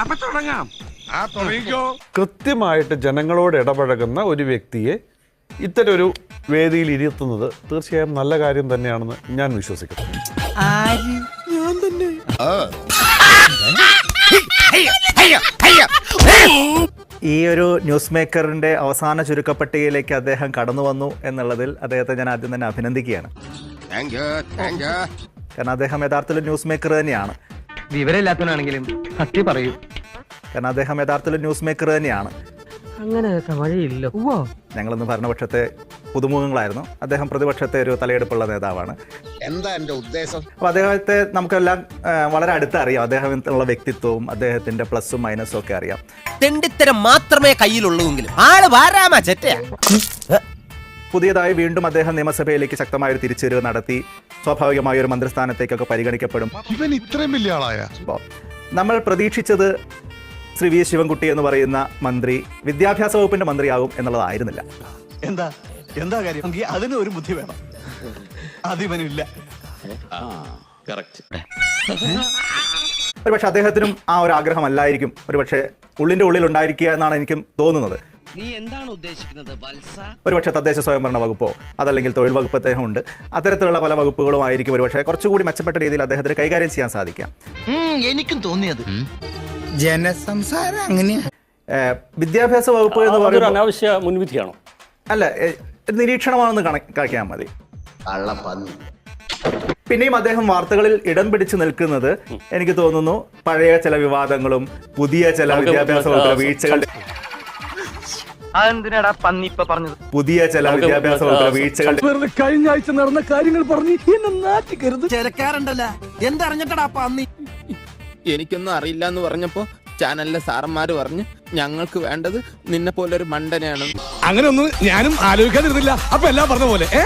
അപ്പൊ തുടങ്ങാം. ആ തുടങ്ങിക്കോ. കൃത്യമായിട്ട് ജനങ്ങളോട് ഇടപഴകുന്ന ഒരു വ്യക്തിയെ ഇത്തരം ഒരു വേദിയിൽ ഇരുത്തുന്നത് തീർച്ചയായും നല്ല കാര്യം തന്നെയാണെന്ന് ഞാൻ വിശ്വസിക്കുന്നു. ഈ ഒരു ന്യൂസ് മേക്കറിന്റെ അവസാന ചുരുക്കപ്പട്ടികയിലേക്ക് അദ്ദേഹം കടന്നു വന്നു എന്നുള്ളതിൽ അദ്ദേഹത്തെ ഞാൻ ആദ്യം തന്നെ അഭിനന്ദിക്കുകയാണ്. കാരണം അദ്ദേഹം യഥാർത്ഥത്തിൽ ന്യൂസ് മേക്കർ തന്നെയാണ്. വിവരമില്ലാത്തവനാണെങ്കിലും സത്യം പറയൂ. കാരണം അദ്ദേഹം യഥാർത്ഥത്തിൽ ന്യൂസ് മേക്കർ തന്നെയാണ്. അങ്ങനെ വഴിയില്ല. ഞങ്ങളിന്ന് ഞങ്ങളൊന്ന് ഭരണപക്ഷത്തെ പുതുമുഖങ്ങളായിരുന്നു. അദ്ദേഹം പ്രതിപക്ഷത്തെ ഒരു തലയെടുപ്പുള്ള നേതാവാണ്. എന്താ എന്റെ ഉദ്ദേശം? അപ്പോൾ അദ്ദേഹത്തെ നമുക്കെല്ലാം വളരെ അടുത്ത് അറിയാം. അദ്ദേഹത്തിനുള്ള വ്യക്തിത്വവും അദ്ദേഹത്തിന്റെ പ്ലസും മൈനസും ഒക്കെ അറിയാം. തെണ്ടിത്തരം മാത്രമേ കയ്യിലുള്ളൂവെങ്കിലും ആൾ വാരാമാ ചെറ്റയാ. പുതിയതായി വീണ്ടും അദ്ദേഹം നിയമസഭയിലേക്ക് ശക്തമായ ഒരു തിരിച്ചുവരവ് നടത്തി. സ്വാഭാവികമായ ഒരു മന്ത്രിസ്ഥാനത്തേക്കൊക്കെ പരിഗണിക്കപ്പെടും. ഇവൻ ഇത്രയും വലിയ ആളായ? നമ്മൾ പ്രതീക്ഷിച്ചത് ശ്രീ വി ശിവൻകുട്ടി എന്ന് പറയുന്ന മന്ത്രി വിദ്യാഭ്യാസ വകുപ്പിന്റെ മന്ത്രിയാകും എന്നുള്ളതായിരുന്നില്ല. എന്താ? എന്താ കാര്യം? അതിന് ഒരു ബുദ്ധി വേണം. അതിവനില്ല. ഒരുപക്ഷെ അദ്ദേഹത്തിനും ആ ഒരു ആഗ്രഹമല്ലായിരിക്കും. ഒരുപക്ഷെ ഉള്ളിന്റെ ഉള്ളിൽ ഉണ്ടായിരിക്കുക എന്നാണ് എനിക്കും തോന്നുന്നത്. നീ എന്താണ് ഉദ്ദേശിക്കുന്നത് വത്സ? ഒരുപക്ഷെ തദ്ദേശ സ്വയംഭരണ വകുപ്പോ അതല്ലെങ്കിൽ തൊഴിൽ വകുപ്പ് അദ്ദേഹം ഉണ്ട്. അത്തരത്തിലുള്ള പല വകുപ്പുകളും ആയിരിക്കും ഒരുപക്ഷെ കുറച്ചുകൂടി മെച്ചപ്പെട്ട രീതിയിൽ അദ്ദേഹത്തിന് കൈകാര്യം ചെയ്യാൻ സാധിക്കാം. എനിക്കും തോന്നിയത്. ജനസംസാരം അങ്ങനെയാണ് വിദ്യാഭ്യാസ വകുപ്പ് എന്ന് പറയുന്നത് അനാവശ്യ മുൻവിധിയാണോ? അല്ല നിരീക്ഷണമാണെന്ന് കണക്കാക്കിയാൽ മതി. പിന്നെയും അദ്ദേഹം വാർത്തകളിൽ ഇടം പിടിച്ചു നിൽക്കുന്നത് എനിക്ക് തോന്നുന്നു പഴയ ചില വിവാദങ്ങളും പുതിയ ചില വിദ്യാഭ്യാസ വകുപ്പിലെ വീഴ്ചകൾ അതെന്തിനാടാ പന്നി ഇപ്പൊ പറഞ്ഞത്? പുതിയ ചില വിദ്യാഭ്യാസ വകുപ്പിലെ വീഴ്ചകൾ വെറുതെ കഴിഞ്ഞ ആഴ്ച നടന്ന കാര്യങ്ങൾ പറഞ്ഞ് എന്നെ നാറ്റിക്കരുത്. ചെലക്കാറുണ്ടല്ല എന്തറിഞ്ഞിട്ടടാ പന്നി? എനിക്കൊന്നും അറിയില്ല എന്ന് പറഞ്ഞപ്പോ ചാനലിലെ സാറന്മാര് പറഞ്ഞു ഞങ്ങൾക്ക് വേണ്ടത് നിന്നെ പോലെ ഒരു മണ്ടനെയാണ്. അങ്ങനെ ഒന്നും ഞാനും ആലോചിക്കാതിരുന്നില്ല. അപ്പൊ എല്ലാം പറഞ്ഞ പോലെ ഏ?